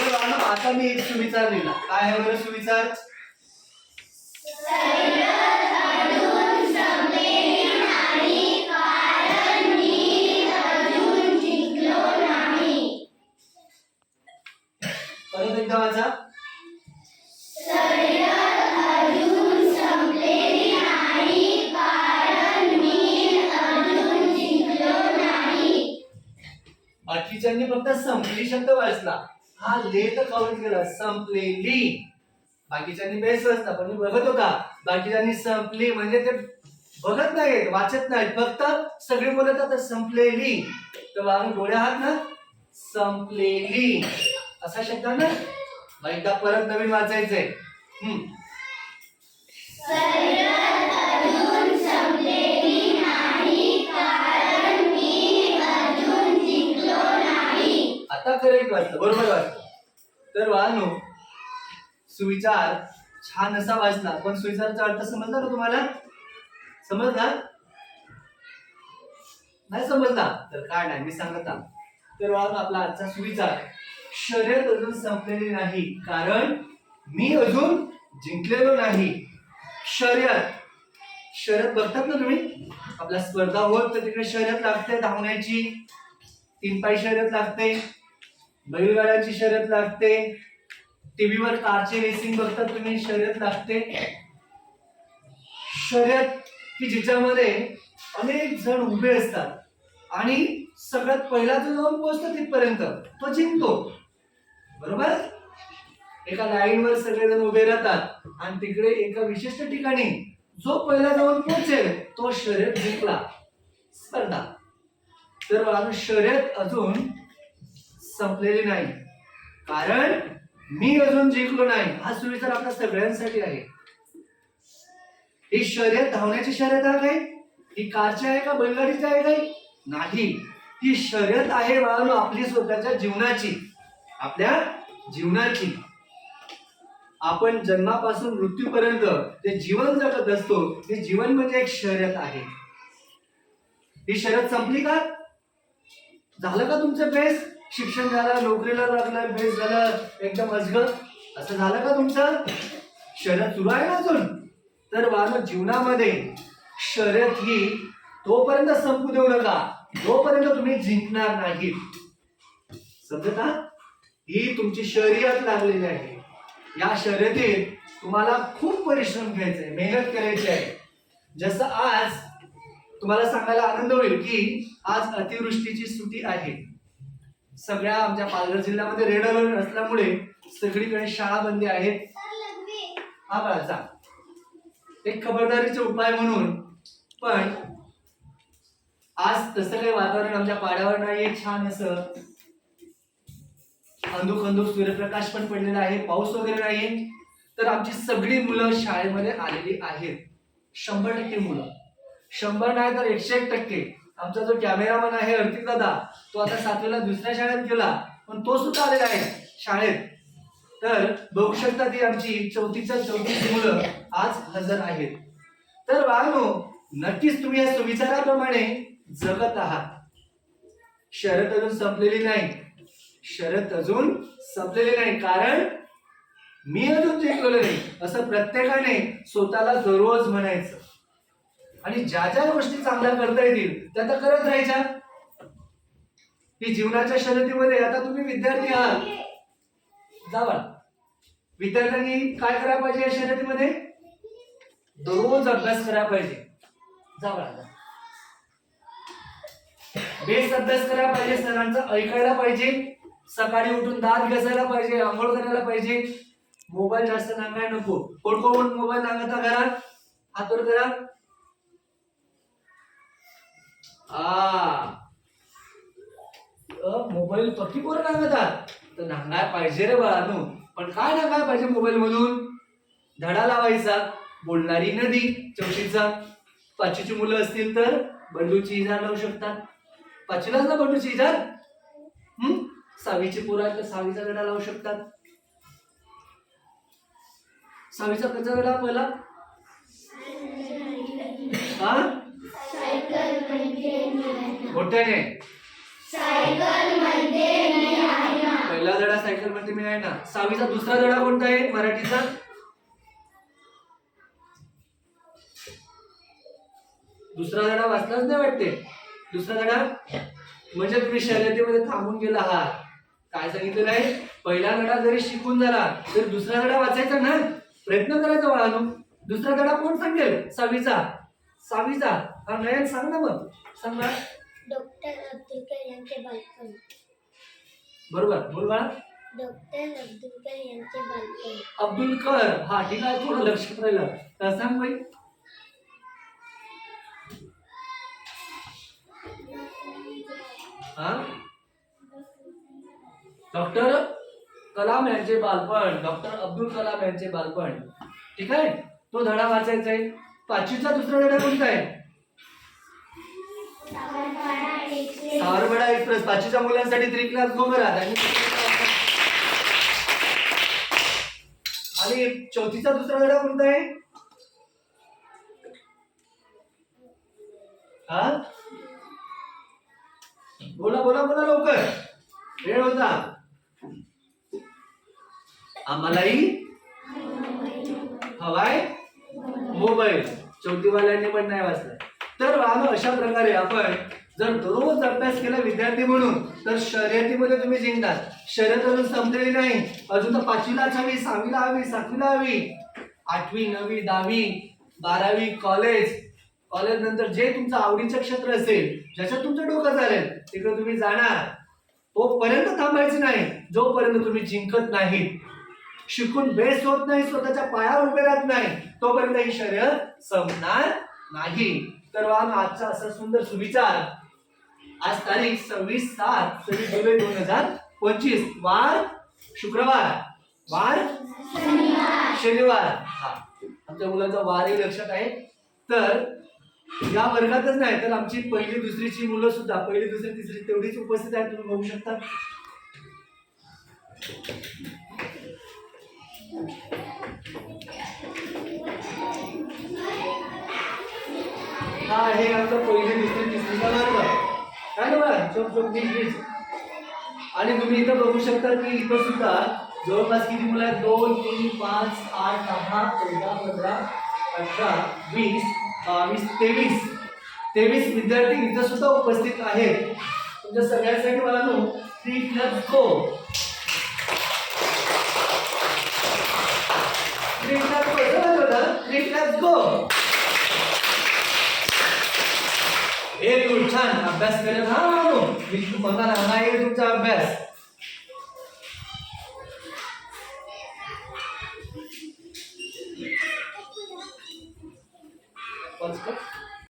तर आता मी एक सुविचार लिहिला. काय आहे बरं सुविचार? परत एकदा वाचा. बाकीच्यांनी फक्त संपली शब्द वाचला. हा लेख काउंट केला संपलेली. बाकीच्यांनी बेस असता पण मी बघत होता. बाकीच्यांनी संपली म्हणजे ते बघत नाहीत वाचत नाहीत. फक्त सगळी बोलत आता संपलेली. तर बाळांनो डोळे आहात ना संपलेली. असा शब्द ना? मग एकदा परत नवीन वाचायचंय. हम्म. आता करेक्ट वाचलं बरोबर वाचलं. तर वाहनो सुविचार छान असा वाचला पण सुविचाराचा अर्थ समजला ना तुम्हाला? समजला? नाही समजला? तर काय नाही मी सांगत तर वाहनो आपला आजचा सुविचार शर्यत अजून संपलेली नाही कारण मी अजून जिंकलेलो नाही. शर्यत शर्यत बघतात ना तुम्ही? आपल्या स्पर्धा होत तर तिकडे शर्यत लागते धावण्याची तीन पाय शर्यत लागते. बैलगाड्यांची शर्यत लागते. टीव्हीवर कारची रेसिंग बघतात तुम्ही शर्यत लागते. शर्यत की जिच्यामध्ये अनेक जण उभे असतात. आणि सगळ्यात पहिला जो जाऊन पोहोचतो तिथपर्यंत तो जिंकतो. बरोबर? एका लाईनवर सगळेजण उभे राहतात आणि तिकडे एका विशिष्ट ठिकाणी जो पहिला जाऊन पोहोचेल तो शर्यत जिंकला. स्पर्धा. तर शर्यत अजून संपलेली नाही. कारण मी अजून जिंकलो नाही. हा सुविचार आपल्या सगळ्यांसाठी आहे. ही शर्यत धावण्याची शर्यत आहे काय? ही कारची आहे का बैलगाडीची आहे काय? नाही. ही शर्यत आहे बाळानो आपली स्वतःच्या जीवनाची. आपल्या जीवनाची. आपण जन्मापासून मृत्यूपर्यंत जे जीवन जगत असतो ते जीवन म्हणजे एक शर्यत आहे. ही शर्यत संपली का? झालं का तुमचं बेस शिक्षण झालं नोकरीला लागलं बेस झालं एकदम अजगर. असं झालं का तुमचं? शर्यत सुरू आहे ना अजून? तर वाहन जीवनामध्ये शर्यत ही तोपर्यंत संपू देऊ नका. जोपर्यंत तुम्ही जिंकणार नाही समजता? ही तुमची शर्यत लागलेली आहे. या शर्यतीत तुम्हाला खूप परिश्रम घ्यायचे आहे मेहनत करायची आहे. जसं आज तुम्हाला सांगायला आनंद होईल की आज अतिवृष्टीची सुटी आहे. सगळ्या आमच्या पालघर जिल्ह्यामध्ये रेड अलर्ट असल्यामुळे सगळीकडे शाळा बंदी आहेत हा बघा जा. एक खबरदारीचे उपाय म्हणून पण आज तसं काही वातावरण आमच्या पाड्यावर नाहीये छान असं. अंधुक अंधुक सूर्यप्रकाश पण पडलेला आहे पाऊस वगैरे नाहीये. तर आमची सगळी मुलं शाळेमध्ये आलेली आहेत. शंभर टक्के मुलं. शंभर नाही तर एकशे एक टक्के. आमचा जो कॅमेरामन आहे अर्थिक दादा तो आता सातवीला दुसऱ्या शाळेत गेला पण तो सुद्धा आलेला आहे शाळेत. तर बघू शकता ती आमची चौथीच्या चौतीस मुलं आज हजर आहेत. तर बाळांनो नक्कीच तुम्ही या सुविचाराप्रमाणे जगत आहात. शरद अजून संपलेली नाही. शरद अजून संपलेली नाही. कारण मी अजून जिंकलेलो नाही. असं प्रत्येकाने स्वतःला दररोज म्हणायचं. आणि ज्या ज्या गोष्टी चांगल्या करता येतील त्या तर करत राहायच्या. ही जीवनाच्या शर्यतीमध्ये आता तुम्ही विद्यार्थी आहात. जावा विद्यार्थ्यांनी काय करायला पाहिजे या शर्यतीमध्ये? दररोज अभ्यास करायला पाहिजे. जावा बेस अभ्यास करायला पाहिजे सरांचं ऐकायला पाहिजे. सकाळी उठून दात घासायला पाहिजे आंघोळ करायला पाहिजे. मोबाईल जास्त नांगाय नको. कोण कोण मोबाईल नांगता घरात? हातवर करा. आ. मोबाईल पक्की पोरं नांगतात. तर नांगाय पाहिजे रे बाळानू. पण काय नांगाय पाहिजे मोबाईल मधून? धडा लावायचा. बोलणारी नदी चौशीचा. पाचवीची मुलं असतील तर बंडूची इजार लावू शकतात. पाचवीलाच ना बंडूची इजार हम्म सहावीची पोरं आहेत तर सहावीचा धडा लावू शकतात. सहावीचा कसा धडा पहिला. हा मोठ्याने. पहिला धडा सायकलमध्ये मी आहे ना. सहावीचा दुसरा धडा कोणता आहे? मराठीचा? दुसरा धडा वाचलाच नाही वाटते. दुसरा धडा? म्हणजे तुम्ही शर्यतीमध्ये थांबून गेला आहात काय सांगितलेलं आहे पहिला धडा जरी शिकून झाला तरी दुसरा धडा वाचायचा ना? प्रयत्न करायचा बाळानो. दुसरा धडा कोण सांगेल? सहावीचा. सहावीचा. हा नयन सांग ना मग. सांग बाळा डॉक्टर अब्दुलकर यांचे बालपण. बरोबर बोल बाळा. डॉक्टर अब्दुलकर यांचे बालपण. हा ठीक आहे थोडं लक्षात राहिलं. तर सांग बाई. हा? डॉक्टर कलाम यांचे बालपण डॉक्टर अब्दुल कलाम यांचे बालपण. ठीक आहे? तो धडा वाचायचा आहे. पाचवीचा दुसरा धडा कोणता आहे? सावरवाडा एक्सप्रेस पाचवीच्या मुलांसाठी थ्री क्लास आणि आणि चौथीचा दुसरा धडा कोणता आहे? हा? बोला बोला बोला लवकर. वेळ होता. आम्हालाही? हवाय? मोबाईल. चौथीवाल्यांनी पण नाही वाचलं तर राम अशा प्रकारे आपण जर दररोज अभ्यास केला विद्यार्थी म्हणून तर शर्यतीमध्ये तुम्ही जिंकतात शर्यत अजून संपलेली नाही. अजून तर पाचवीलाच हवी सहावीला हवी सातवीला हवी. आठवी नववी दहावी बारावी कॉलेज कॉलेज नंतर जे तुमचं आवडीचं क्षेत्र असेल ज्याच्यात तुमचं डोकं चालेल तिकडे तुम्ही जाणार. तोपर्यंत थांबायचं नाही. जोपर्यंत तुम्ही जिंकत नाही शिकून बेस होत नाही स्वतःच्या पायावर उभे राहत नाही तोपर्यंत ही शर्यत संपणार नाही. तर वा आजचा असा सुंदर सुविचार. आज तारीख सव्वीस सात सव्वीस जुलै दोन हजार पंचवीस. वार शुक्रवार. वार शनिवार. हा. आमच्या मुलांचा वारही लक्षात आहे. तर या वर्गातच नाही तर आमची पहिली दुसरीची मुलं सुद्धा पहिली दुसरी तिसरी तेवढीच उपस्थित आहेत तुम्ही बघू शकता. हा हे आमचं पहिली दुसरी तिसरीचा मार्ग काय ना बघा चोप चोप नीट आणि तुम्ही इथं बघू शकता की इथं सुद्धा जवळपास किती मुलं आहेत? दोन तीन पाच आठ दहा चौदा पंधरा अठरा वीस बावीस तेवीस. तेवीस विद्यार्थी इथं सुद्धा उपस्थित आहेत. तुमच्या सगळ्यांसाठी मला no three plus go three plus go three plus go एक गुड छान अभ्यास करत हा मी तुम्हाला हा आहे तुमचा अभ्यास